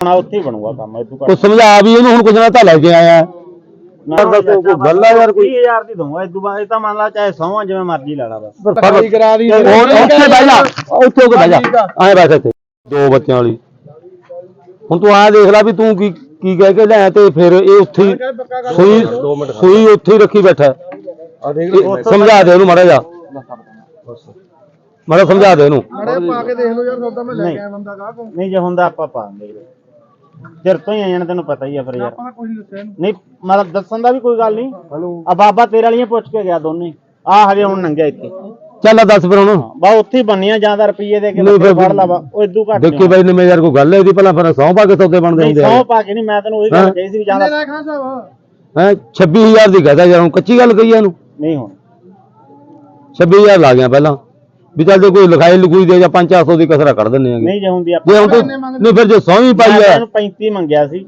ਹੁਣ ਉੱਥੇ ਹੀ ਬਣੂਗਾ ਕੰਮ ਤੂੰ ਕੋਈ ਸਮਝਾ ਵੀ ਇਹਨੂੰ ਹੁਣ ਕੁਝ ਨਾ ਤਾਂ ਲੈ ਕੇ ਆਇਆ। ਨਾ ਦੱਸੋ, ਕੋਈ ਗੱਲ ਆ ਯਾਰ ਕੋਈ? 30000 ਦੀ ਦਊਂਗਾ ਇਹ ਬਾਅਦ ਇਹ ਤਾਂ ਮੰਨ ਲਾ ਚਾਹੇ 100 ਜਿਵੇਂ ਮਰਜ਼ੀ ਲਾ ਲਾ ਬਸ। ਲਿਖਾਈ ਕਰਾ ਲਈ ਹੋਰ ਉੱਥੇ ਬਹਿ ਜਾ ਉੱਥੇ ਹੋ ਕੇ ਬਹਿ ਜਾ। ਐਂ ਬੈਠ ਇੱਥੇ ਦੋ ਬੱਚਿਆਂ ਵਾਲੀ। ਹੁਣ ਤੂੰ ਆ ਦੇਖ ਲੈ ਵੀ ਤੂੰ ਕੀ ਕੀ ਕਹਿ ਕੇ ਲਿਆ ਤੇ ਫਿਰ ਇਹ ਉੱਥੇ ਹੀ ਸੂਈ ਸੂਈ ਉੱਥੇ ਹੀ ਰੱਖੀ ਬੈਠਾ। ਆ ਦੇਖ ਸਮਝਾ ਦੇ ਇਹਨੂੰ ਮਾੜਾ ਜਾ ਮਾੜਾ ਸਮਝਾ ਦੇ ਇਹਨੂੰ ਮੜੇ ਪਾ ਕੇ ਦੇਖ ਲਓ ਯਾਰ ਸੌਦਾ ਮੈਂ ਲੈ ਕੇ ਆਇਆ ਬੰਦਾ ਕੋ ਨਹੀਂ ਜੇ ਹੁੰਦਾ ਆਪਾਂ ਪਾ ਚਿਰ ਤੋਂ ਹੀ ਆ ਜਾਣਾ ਤੈਨੂੰ ਪਤਾ ਹੀ ਆ ਫਿਰ ਯਾਰ। ਆਪਾਂ ਕੁਝ ਨਹੀਂ ਦੱਸਿਆ ਇਹਨੂੰ। ਨਹੀਂ ਮਤਲਬ ਦੱਸਣ ਦਾ ਵੀ ਕੋਈ ਗੱਲ ਨਹੀਂ। ਹਲੋ। ਆ ਬਾਬਾ ਤੇਰੇ ਵਾਲੀਆਂ ਪੁੱਛ ਕੇ ਗਿਆ ਦੋਨੇ। ਆ ਹਜੇ ਹੁਣ ਨੰਗਿਆ ਇੱਥੇ। ਚੱਲ ਆ ਦੱਸ ਫਿਰ ਹੁਣ। ਬਾ ਉੱਥੇ ਹੀ ਬੰਨੀਆਂ ਜਾਂ ਤਾਂ ਰੁਪਈਏ ਦੇ ਕੇ ਨਹੀਂ ਫਿਰ- ਬੱਕਰੇ ਫੜ ਲਾ ਵਾ ਉਹ ਇਦੂ ਘੱਟ ਦੇਖੀ ਬਾਈ ਨੇ ਯਾਰ ਕੋਈ ਗੱਲ ਹੈ ਇਹਦੀ ਪਹਿਲਾਂ ਫਿਰ ਸੌਂ ਪਾ ਕੇ ਸੌਦੇ ਬਣਦੇ ਨਹੀਂ ਹੁੰਦੇ ਆ। ਸੌ ਪਾ ਕੇ ਨਹੀਂ ਮੈਂ ਤੈਨੂੰ ਉਹੀ ਗੱਲ ਕਹੀ ਸੀ ਵੀ ਜਾਂ ਕਿੰਨੇ ਖਾਨ ਸਾਹਿਬ ਹੈ 26000 ਦੀ ਕਹਦਾ ਯਾਰ ਹੁਣ ਕੱਚੀ ਗੱਲ ਕਹੀ ਆ ਇਹਨੂੰ। ਨਹੀਂ ਹੁਣ। 26000 ਲਾ ਗਿਆ ਪਹਿਲਾਂ। ਵੀ ਚੱਲ ਜੇ ਕੋਈ ਲਿਖਾਈ ਲੁਕੂਈ ਦੇ ਜਾਂ 500 ਦੀ ਕਸਰਾ ਕੱਢ ਦਿੰਨੇ ਆਂਗੇ ਨਹੀਂ ਜੇ ਹੁੰਦੀ ਜੇ ਆਪਾਂ ਹੁਣ ਤੂੰ ਨਹੀਂ ਫਿਰ ਜੇ ਸੌਂ ਹੀ ਪਾਈ ਮੈਂ ਆ ਇਹਨੂੰ 35 ਮੰਗਿਆ ਸੀ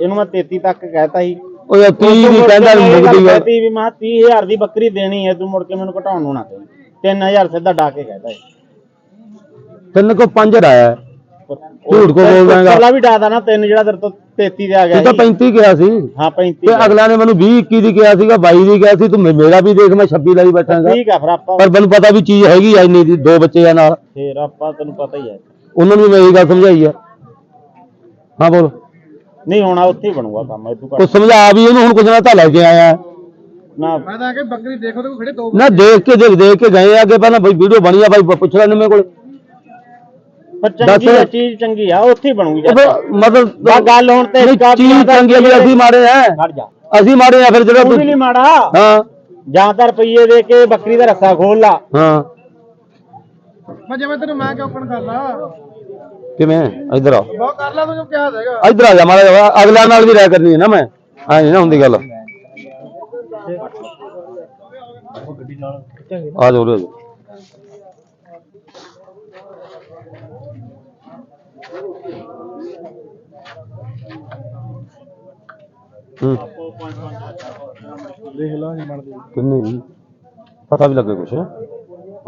ਇਹਨੂੰ ਮੈਂ 33 ਤੱਕ ਕਹਿਤਾ ਸੀ। ਉਹ ਯਾਰ 30 ਵੀ ਕਹਿੰਦਾ ਮੁਕਦੀ ਆ। ਵੀ ਮੈਂ 30000 ਦੀ ਬੱਕਰੀ ਦੇਣੀ ਹੈ ਤੂੰ ਮੁੜ ਕੇ ਮੈਨੂੰ ਘਟਾਉਣ ਨੂੰ ਨਾ ਕਹੀਂ 3000 ਸਿੱਧਾ ਡਾ ਕੇ ਕਹਿਤਾ ਸੀ। ਤਿੰਨ ਕੋ ਪੰਜ ਰਾਇਆ। ਝੂਠ ਕੋ ਬੋਲ ਦਿਆਂਗਾ। ਪਹਿਲਾਂ ਵੀ ਡਾਦਾ ਨਾ ਤਿੰਨ ਜਿਹੜਾ ਤੇਰੇ ਤੋਂ 33 ਤੇ ਆ ਗਿਆ ਤੂੰ ਤਾਂ ਸੀ। 35 ਕਿਹਾ ਸੀ। ਹਾਂ 35 ਤੇ ਅਗਲਾ ਨੇ ਮੈਨੂੰ 20 21 ਦੀ ਕਿਹਾ ਸੀਗਾ 22 ਦੀ ਕਿਹਾ ਸੀ ਤੂੰ ਮੇ- ਮੇਰਾ ਵੀ ਦੇਖ ਮੈਂ 26 ਲਈ ਬੈਠਾਂਗਾ ਠੀਕ ਆ ਫਿਰ ਆਪਾਂ ਪਰ ਮੈਨੂੰ ਪਤਾ ਵੀ ਚੀਜ਼ ਹੈਗੀ ਆ ਇੰਨੀ ਦੀ ਦੋ ਬੱਚੇ ਆ ਨਾਲ। ਫੇਰ ਆਪਾਂ ਤੈਨੂੰ ਪਤਾ ਹੀ ਹੈ ਉਹਨਾਂ ਨੂੰ ਵੀ ਮੈਂ ਇਹੀ ਗੱਲ ਸਮਝਾਈ ਆ। ਹਾਂ ਬੋਲ। ਨਹੀਂ ਹੋਣਾ ਉੱਥੇ ਹੀ ਬਣੂਗਾ ਕੰਮ ਇਹ ਤੂੰ ਕੋਈ ਸਮਝਾ ਵੀ ਇਹਨੂੰ ਹੁਣ ਕੁਝ ਨਾ ਤਾਂ ਲੈ ਕੇ ਆਇਆ। ਨਾ। ਮੈਂ ਤਾਂ ਆ ਕੇ ਬੱਕਰੀ ਦੇਖੋ ਤੇ ਖੜੇ ਦੋ ਨਾ ਦੇਖ ਕੇ ਦੇਖ ਦੇਖ ਕੇ ਗਏ ਅੱਗੇ ਪਹਿਲਾਂ ਬਈ ਵੀਡੀਓ ਬਣੀ ਆ ਬਾਈ ਪੁੱਛ ਲੈ ਮੇਰੇ ਕੋਲ। ਪਰ ਚੰਗੀ ਆ ਚੀਜ਼ ਚੰਗੀ ਆ ਉੱਥੇ ਹੀ ਬਣੂਗੀ ਉਹ ਜਾ ਫਿਰ ਮਤਲਬ ਬਾ ਗੱਲ ਹੁਣ ਤੇ ਨਹੀਂ, ਚੀਜ਼ ਚੰਗੀ ਆ ਵੀ ਅਸੀਂ ਮਾਰੇ ਆ। ਖੜ ਜਾ। ਅਸੀਂ ਮਾਰੇ ਆ ਫਿਰ ਤੂੰ ਵੀ ਜਿਹੜਾ ਨਹੀਂ ਮਾੜਾ। ਹਾਂ। ਜਾਂ ਤਾਂ ਰੁਪਈਏ ਦੇ ਕੇ ਬੱਕਰੀ ਦਾ ਰੱਸਾ ਖੋਲ ਲਾ। ਹਾਂ। ਮੈਂ ਜਿਵੇਂ ਤੈਨੂੰ ਮੈਂ ਕਿਉਂ ਕਰ ਲਾ ਕਿਵੇਂ? ਇੱਧਰ ਆ। ਬਹੁਤ ਕਰ ਲਾ ਤੂੰ ਜੋ ਕਿਹਾ ਹੈਗਾ ਇੱਧਰ ਆ ਜਾ ਮਾਰਾ ਅਗਲਾ ਨਾਲ ਵੀ ਰਾਇ ਕਰਨੀ ਹੈ ਨਾ ਮੈਂ। ਐ ਨਹੀਂ ਨਾ ਹੁੰਦੀ ਗੱਲ। ਆ ਜਾਓ ਉਰੇ ਆ ਜਾਓ ਹੂੰ। ਦੇਖ ਲਾ ਨਹੀਂ ਬਣਦੀ ਕਿੰਨੀ? ਵੀ ਪਤਾ ਵੀ ਲੱਗੇ ਕੁਛ।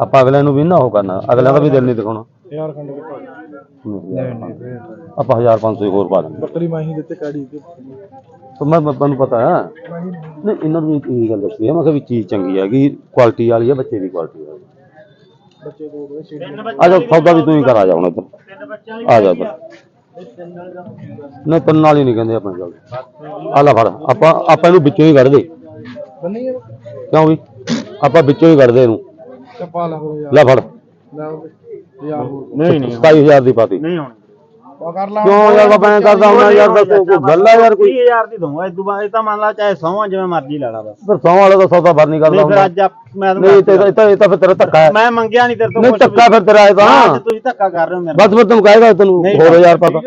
ਆਪਾਂ ਅਗਲੇ ਨੂੰ ਵੀ ਨਾ ਉਹ ਕਰਨਾ। ਅਗਲਿਆਂ ਦਾ ਵੀ ਦਿਲ ਨਹੀਂ ਦਿਖਾਉਣਾ। ਯਾਰ ਖੰਡ ਆਪਾਂ 1500 ਹੋਰ ਪਾ ਦਾਂਗੇ ਬੱਕਰੀ ਮਾਹੀ ਦਿੱਤੇ ਕਾੜੀ ਤੇ ਤਾਂ ਮੈਂ ਮੈਂ- ਮੈਨੂੰ ਪਤਾ ਹੈ। ਨਹੀਂ ਇਹਨਾਂ ਨੂੰ ਵੀ ਇਹ ਗੱਲ ਦੱਸੀ ਹੈ। ਮੈਂ ਕਿਹਾ ਵੀ ਚੀਜ਼ ਚੰਗੀ ਹੈਗੀ ਕੁਆਲਿਟੀ ਵਾਲੀ ਹੈ ਬੱਚੇ ਦੀ ਕੁਆਲਿਟੀ ਵਾਲੀ ਬੱਚੇ ਦੋ ਬੜੇ ਛੇੜ ਆ ਜਾ ਸੌਦਾ ਵੀ ਤੂੰ ਹੀ ਕਰ ਆ ਜਾ ਹੁਣ ਇੱਧਰ। ਆ ਜਾ ਇੱਧਰ। ਨਹੀਂ ਤਿੰਨ ਨਾਲ ਹੀ ਨਹੀਂ ਕਹਿੰਦੇ ਆਪਣੇ ਗੱਲ ਆ ਲੈ ਫੜ ਆਪਾਂ ਆਪਾਂ ਇਹਨੂੰ ਵਿੱਚੋਂ ਹੀ ਕੱਢ ਦੇ। ਕਿਉਂ ਵੀ? ਆਪਾਂ ਵਿੱਚੋਂ ਹੀ ਕੱਢ ਦੇ ਇਹਨੂੰ। ਚੱਪਾ ਲਾ ਫੜ। ਨਹੀਂ ਨਹੀਂ। 27000 ਦੀ ਪਾਤੀ। ਨਹੀਂ ਹੋਣੀ। ਕਰ ਲਾ ਕਿਉਂ ਯਾਰ ਬਾਬਾ ਐਂ ਕਰਦਾ ਹੁੰਦਾ ਯਾਰ ਦੱਸ ਕੋਈ ਗੱਲ ਆ ਯਾਰ ਕੋਈ? 30000 ਦੀ ਦਊਂਗਾ ਇਹ ਬਾਅਦ ਇਹ ਤਾਂ ਮੰਨ ਲਾ ਚਾਹੇ 100 ਜਿਵੇਂ ਮਰਜ਼ੀ ਲਾ ਲਾ ਬਸ। ਫਿਰ ਸੌ ਵਾਲਾ ਤਾਂ ਸੌਦਾ ਬਰ ਨਹੀਂ ਕਰਦਾ ਨਹੀਂ ਫਿਰ ਹੁੰਦਾ। ਅੱਜ ਆਪ- ਮੈਂ ਨਹੀਂ ਤੁਹਾਨੂੰ ਤੇ ਇਹ ਤਾਂ ਇਹ ਤਾਂ ਫਿਰ ਤੇਰਾ ਧੱਕਾ ਹੈ। ਮੈਂ ਮੰਗਿਆ ਨਹੀਂ ਤੇਰੇ ਤੋਂ ਨਹੀਂ ਕੁਛ ਧੱਕਾ ਫਿਰ ਤੇਰਾ ਇਹ ਵੀ। ਅੱਜ ਤਾਂ ਤੁਸੀਂ ਧੱਕਾ ਕਰ ਰਹੇ ਹੋ ਮੇਰੇ ਬਸ ਫਿਰ ਤੈਨੂੰ ਕਹੇਗਾ ਤੈਨੂੰ ਨਹੀਂ, ਹੋਰ ਹਜ਼ਾਰ ਪਤਾ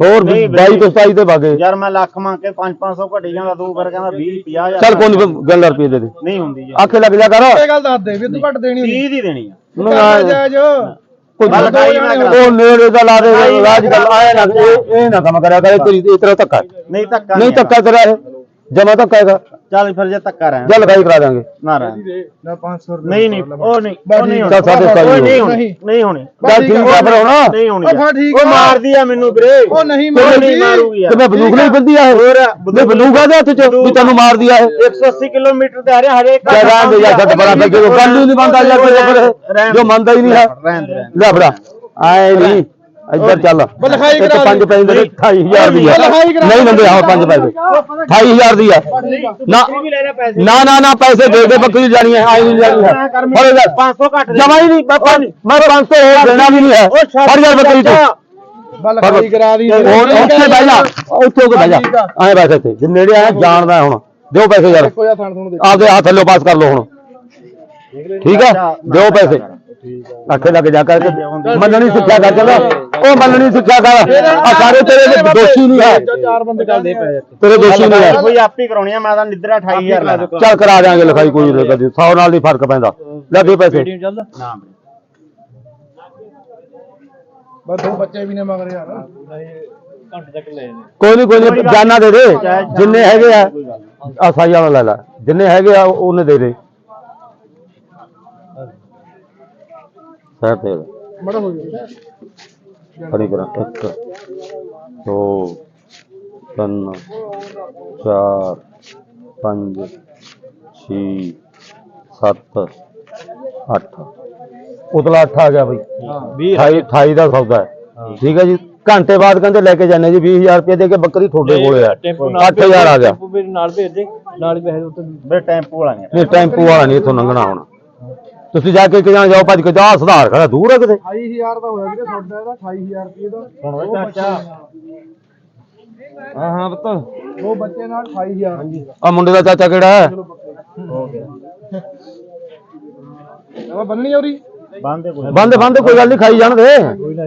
ਹੋਰ ਨਹੀਂ, 22 ਤੋਂ 27 ਤੇ ਭਾਗੇ ਨਾਲ। ਯਾਰ ਮੈਂ ਲੱਖ ਮੰਗ ਕੇ 5-500 ਘਟੀ ਜਾਂਦਾ ਤੂੰ ਫਿਰ ਕਹਿੰਦਾ 20 50000 ਚੱਲ ਕੋਈ ਨਹੀਂ ਗੱਲ ਰੁਪਏ ਦੇ ਦੇ। ਨਹੀਂ ਹੁੰਦੀ ਜੀ ਆਖੇ ਲੱਗ ਜਾ ਕਰ। ਇਹ ਗੱਲ ਦੱਸ ਦੇ ਵੀ ਤੂੰ ਘੱਟ ਦੇਣੀ ਨਹੀਂ 30 ਦੀ ਦੇਣੀ ਆ। ਕਰ ਜਾ ਜੋ ਕੋਈ ਮੈਂ ਲਿਖਾਈ ਮੈਂ ਕਰਾ- ਉਹ ਨੇੜੇ ਦਾ ਲਾ ਦੇ ਰਾਜ ਗੱਲ ਆਇਆ ਨਾ ਇਹ ਇਹ ਨਾ ਕੰਮ ਕਰਿਆ ਕਰੇ ਤੇਰੀ ਇਹ ਤੇਰਾ ਧੱਕਾ। ਨਹੀਂ ਧੱਕਾ ਨਹੀਂ ਧੱਕਾ ਤੇਰਾ ਇਹ। ਜਮਾ ਧੱਕਾ ਹੈਗਾ ਚੱਲ ਫਿਰ ਜੇ ਧੱਕਾ ਰਹਿਣ ਜਾਂ ਲਗਾਈ ਕਰਾ ਦਾਂਗੇ ਨਾ ਰਹਿਣ ਲੈ 500 ਰੁਪਏ ਨਹੀਂ ਨਹੀਂ ਉਹ ਨਹੀਂ ਉਹ ਨਹੀਂ ਚੱਲ ਸਾਡੇ ਹੋਣੀ ਉਹ ਨਹੀਂ। ਹੋਣੀ ਨਹੀਂ ਹੋਣੀ। ਚੱਲ ਠੀਕ ਆ ਫਿਰ ਹੁਣ। ਨਹੀਂ ਹੋਣੀ ਉਹ ਫਿਰ ਠੀਕ ਉਹ ਆ। ਮਾਰਦੀ ਆ ਮੈਨੂੰ ਵੀਰੇ। ਉਹ ਨਹੀਂ ਮਾਰਦੀ। ਮਾਰੂਗੀ ਤੇ ਮੈਂ ਬੰਦੂਕ ਨਹੀਂ ਬੰਦੀ ਆ ਹੋਰ ਮੈਂ ਬੰਦੂਕ ਆ ਦੇ ਹੱਥ ਚ ਵੀ ਤੈਨੂੰ ਮਾਰ ਦਿਆ ਇਹ। 180 ਕਿਲੋਮੀਟਰ ਤੇ ਆ ਰਿਹਾ ਹਰੇ ਕਿਆ ਰਹਿਣ ਦੇ ਯਾਰ ਛੱਡ ਬੜਾ ਬੈਠੇ ਗੱਲ ਹੀ ਨਹੀਂ ਕੋਈ ਫਿਰ ਜੋ ਮੰਨਦਾ ਹੀ ਨਹੀਂ ਹੈ। ਲੈ ਫੜਾ। ਆਏ ਨਹੀਂ। ਇੱਧਰ ਚੱਲ। ਲਿਖਾਈ ਇੱਕ ਕਰਾ ਪੰਜ ਪੈਸੇ ਦੇ 28000 ਦੀ ਹੈ ਲਿਖਾਈ ਕਰਾ ਨਹੀਂ ਦਿੰਦੇ ਆਹ ਪੰਜ ਪੈਸੇ। 28000 ਦੀ। ਹੈ ਨਾ ਤੂੰ ਵੀ ਲੈ ਲੈ ਪੈਸੇ। ਨਾ ਨਾ ਨਾ ਪੈਸੇ ਦੇ ਦੇ ਬੱਕਰੀ ਜਾਣੀ ਹੈ ਆਈ ਨਹੀਂ ਜਾਣੀ ਹੈ ਫੜ ਜਾ 500 ਘੱਟ ਦੇ। ਜਮਾ ਹੀ ਨਹੀਂ ਮੈਂ ਪੰਜ- ਮੈਂ 500 ਹੋਰ ਦੇਣਾ ਵੀ ਨਹੀਂ ਹੈ। ਫੜ ਜਾ ਬੱਕਰੀ ਤੂੰ। ਬਲ ਖਾਈ ਕਰਾ ਦੀ। ਹੁਣ ਉੱਥੇ ਬਹਿ ਜਾ। ਉੱਥੇ ਹੋ ਕੇ ਬਹਿ ਜਾ? ਐਂ ਬੈਠ ਇੱਥੇ। ਜੇ ਨੇੜੇ ਆਇਆ ਜਾਣਦਾ ਹੁਣ। ਦਿਓ ਪੈਸੇ ਯਾਰ। ਕੋਈ ਆ ਥਣ ਤੁਹਾਨੂੰ ਦੇਖ ਆਪਦੇ ਹੱਥ ਥੱਲੇ ਪਾਸ ਕਰ ਲਓ ਹੁਣ। ਠੀਕ ਹੈ ਦਿਓ ਪੈਸੇ। ਅੱਖੇ ਲੱਗ ਜਾ ਕਰਕੇ। ਮੰਨਣੀ ਸਿੱਖਿਆ ਕਰ ਚੱਲ। ਉਹ ਮੰਨਣੀ ਸਿੱਖਿਆ ਕਰ। ਆ ਸਾਰੇ ਤੇਰੇ ਦੇ ਦੋਸ਼ੀ ਨਹੀਂ ਹੈ। ਚਾਰ ਬੰਦੇ ਚੱਲਦੇ ਪਏ ਤੇਰੇ ਦੋਸ਼ੀ ਨਹੀਂ ਹੈ। ਕੋਈ ਆਪੀ ਕਰਾਉਣੀ ਆ ਮੈਂ ਤਾਂ ਨਿੱਦਰਾ 28000 ਲਾ ਦਾਂ। ਚੱਲ ਕਰਾ ਦਿਆਂਗੇ ਲਿਖਾਈ ਕੋਈ ਨਹੀਂ ਕਦੀ। 100 ਨਾਲ ਨਹੀਂ ਫ਼ਰਕ ਪੈਂਦਾ। ਲੈ ਦੇ ਪੈਸੇ। ਨਾ। ਬਸ ਦੋ ਬੱਚੇ ਵੀ ਨੇ ਮਗਰ ਯਾਰ। ਕੋਈ ਨਹੀਂ ਕੋਈ ਨਹੀਂ ਜਾਨਾ ਦੇ ਦੇ। ਜਿੰਨੇ ਹੈਗੇ ਆ ਆ ਸਾਈ ਵਾਲਾ ਲੈ ਲੈ। ਜਿੰਨੇ ਹੈਗੇ ਆ ਉਹਨੇ ਦੇ ਦੇ। ਸਾਈਡ ਤੇ ਮੜਾ ਹੋ ਗਿਆ ਖੜੀ ਕਰਾਂ। ਇੱਕ ਦੋ ਤਿੰਨ ਚਾਰ ਪੰਜ ਛੇ ਸੱਤ ਅੱਠ। ਉਤਲਾ 8 ਆ ਗਿਆ ਬਈ। 28 28 ਦਾ ਸੌਦਾ ਹੈ। ਠੀਕ ਹੈ ਜੀ। ਘੰਟੇ ਬਾਅਦ ਕਹਿੰਦੇ ਲੈ ਕੇ ਜਾਂਦੇ ਜੀ 20000 ਰੁਪਏ ਦੇ ਕੇ ਬੱਕਰੀ ਤੁਹਾਡੇ ਕੋਲੇ ਆ। 8000 ਆ ਗਿਆ। ਮੇਰੇ ਨਾਲ ਭੇਜ ਦੇ ਨਾਲ ਹੀ ਪੈਸੇ ਉੱਤੇ ਬੇ ਟੈਂਪੂ ਵਾਲਾ ਨਹੀਂ। ਨਹੀਂ ਟੈਂਪੂ ਵਾਲਾ ਨਹੀਂ ਇੱਥੋਂ ਲੰਘਣਾ ਹੁਣ। ਤੁਸੀਂ ਜਾ ਕੇ ਕਿਹਾਂ ਜਾਓ ਭੱਜ ਕੇ ਜਾ ਸੁਧਾਰ ਖੜਾ ਦੂਰ ਹੈ ਕਿਤੇ। 28000 ਦਾ ਹੋਇਆ ਵੀਰੇ ਤੁਹਾਡਾ ਇਹਦਾ 28000 ਰੁਪਏ ਦਾ। ਹੁਣ ਓਏ ਚਾਚਾ। ਹਾਂ ਹਾਂ ਪੁੱਤ। ਉਹ ਬੱਚੇ ਨਾਲ 28000 ਹਾਂਜੀ। ਆ ਮੁੰਡੇ ਦਾ ਚਾਚਾ ਕਿਹੜਾ ਹੈ? ਹੋ ਗਿਆ ਉਹ ਬੰਨਣੀ ਔਰੀ ਬੰਦੇ ਕੋਈ। ਬੰਦ ਬੰਦ ਕੋਈ ਗੱਲ ਨਹੀਂ ਖਾਈ ਜਾਣ ਦੇ। ਕੋਈ ਨਾ।